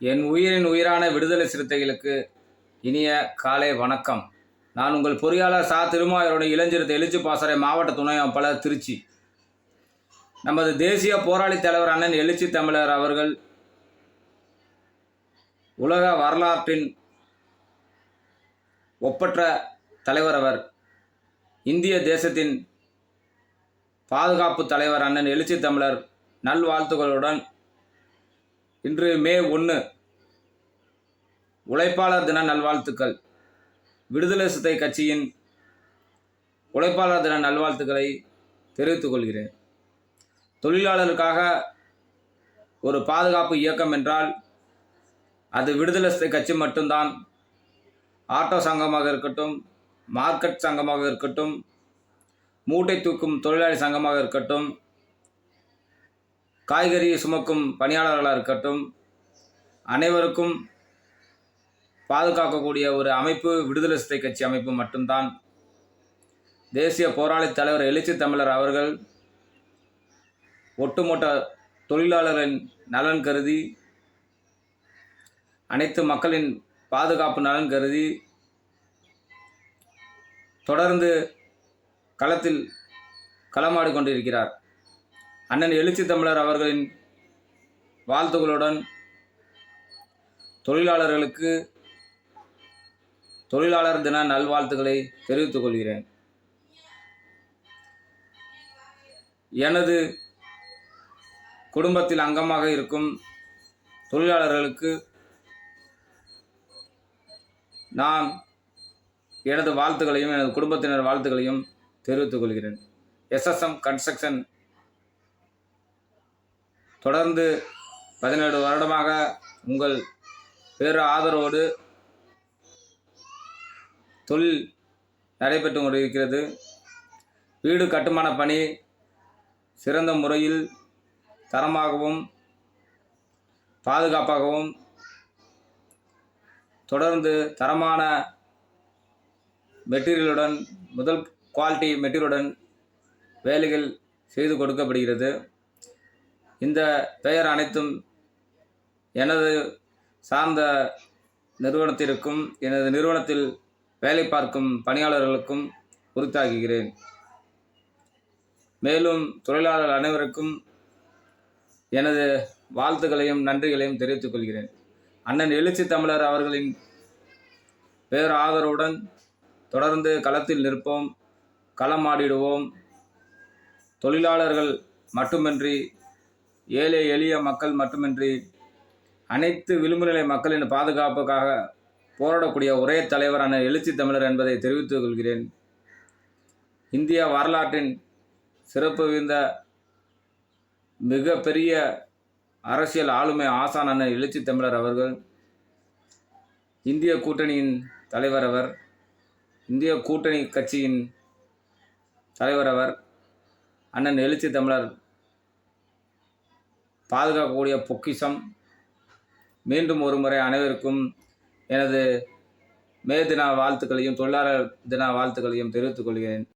என் உயிரின் உயிரான விடுதலை சிறுத்தைகளுக்கு இனிய காலை வணக்கம். நான் உங்கள் பொறியாளர் சா. திருமாயருடைய இளஞ்சிறுத்தை எழுச்சி பாசறை மாவட்ட துணை அமைப்பாளர் திருச்சி. நமது தேசிய போராளி தலைவர் அண்ணன் எழுச்சி தமிழர் அவர்கள் உலக வரலாற்றின் ஒப்பற்ற தலைவர் அவர் இந்திய தேசத்தின் பாதுகாப்பு தலைவர் அண்ணன் எழுச்சி தமிழர் நல்வாழ்த்துகளுடன் இன்று மே ஒன்று உழைப்பாளர் தின நல்வாழ்த்துக்கள். விடுதலை சித்தை கட்சியின் உழைப்பாளர் தின நல்வாழ்த்துக்களை தெரிவித்துக் கொள்கிறேன். தொழிலாளருக்காக ஒரு பாதுகாப்பு இயக்கம் என்றால் அது விடுதலை சித்தை கட்சி மட்டும்தான். ஆட்டோ சங்கமாக இருக்கட்டும் மார்க்கெட் சங்கமாக இருக்கட்டும் மூட்டை தூக்கும் தொழிலாளி சங்கமாக இருக்கட்டும் காய்கறி சுமக்கும் பணியாளர்களாக இருக்கட்டும் அனைவருக்கும் பாதுகாக்கக்கூடிய ஒரு அமைப்பு விடுதலை சிறுத்தை கட்சி அமைப்பு மட்டும்தான். தேசிய போராளி தலைவர் எழுச்சி தமிழர் அவர்கள் ஒட்டுமொத்த தொழிலாளர்களின் நலன் கருதி அனைத்து மக்களின் பாதுகாப்பு நலன் கருதி தொடர்ந்து களத்தில் களமாடி கொண்டிருக்கிறார். அண்ணன் எழுச்சி தமிழர் அவர்களின் வாழ்த்துக்களுடன் தொழிலாளர்களுக்கு தொழிலாளர் தின நல்வாழ்த்துக்களை தெரிவித்துக் கொள்கிறேன். எனது குடும்பத்தில் அங்கமாக இருக்கும் தொழிலாளர்களுக்கு நான் எனது வாழ்த்துக்களையும் எனது குடும்பத்தினர் வாழ்த்துக்களையும் தெரிவித்துக் கொள்கிறேன். எஸ்எஸ்எம் கன்ஸ்ட்ரக்ஷன் தொடர்ந்து பதினேழு வருடமாக உங்கள் பேரு ஆதரவோடு தொழில் நடைபெற்று கொண்டிருக்கிறது. வீடு கட்டுமான பணி சிறந்த முறையில் தரமாகவும் பாதுகாப்பாகவும் தொடர்ந்து தரமான மெட்டீரியலுடன் முதல் குவாலிட்டி மெட்டீரியலுடன் வேலைகள் செய்து கொடுக்கப்படுகிறது. இந்த பெயர் அனைத்தும் எனது சார்ந்த நிறுவனத்திற்கும் எனது நிறுவனத்தில் வேலை பார்க்கும் பணியாளர்களுக்கும் உறுத்தாக்குகிறேன் மேலும் தொழிலாளர் அனைவருக்கும் எனது வாழ்த்துக்களையும் நன்றிகளையும் தெரிவித்துக் கொள்கிறேன். அண்ணன் எழுச்சி தமிழர் அவர்களின் பேர் ஆதரவுடன் தொடர்ந்து களத்தில் நிற்போம் களமாடிடுவோம் தொழிலாளர்கள் மட்டுமின்றி ஏழை எளிய மக்கள் மட்டுமின்றி அனைத்து விளிம்புநிலை மக்களின் பாதுகாப்புக்காக போராடக்கூடிய ஒரே தலைவரான எழுச்சி தமிழர் என்பதை தெரிவித்துக் கொள்கிறேன். இந்திய வரலாற்றின் சிறப்பு மிக மிகப்பெரிய அரசியல் ஆளுமை ஆசானான எழுச்சி தமிழர் அவர்கள் இந்திய கூட்டணியின் தலைவர் அவர் இந்திய கூட்டணி கட்சியின் தலைவர் அவர் அண்ணன் எழுச்சி தமிழர் பாதுகாக்கக்கூடிய பொக்கிஷம். மீண்டும் ஒரு முறை அனைவருக்கும் எனது மே தின வாழ்த்துக்களையும் தொழிலாளர் தின வாழ்த்துக்களையும் தெரிவித்துக் கொள்கிறேன்.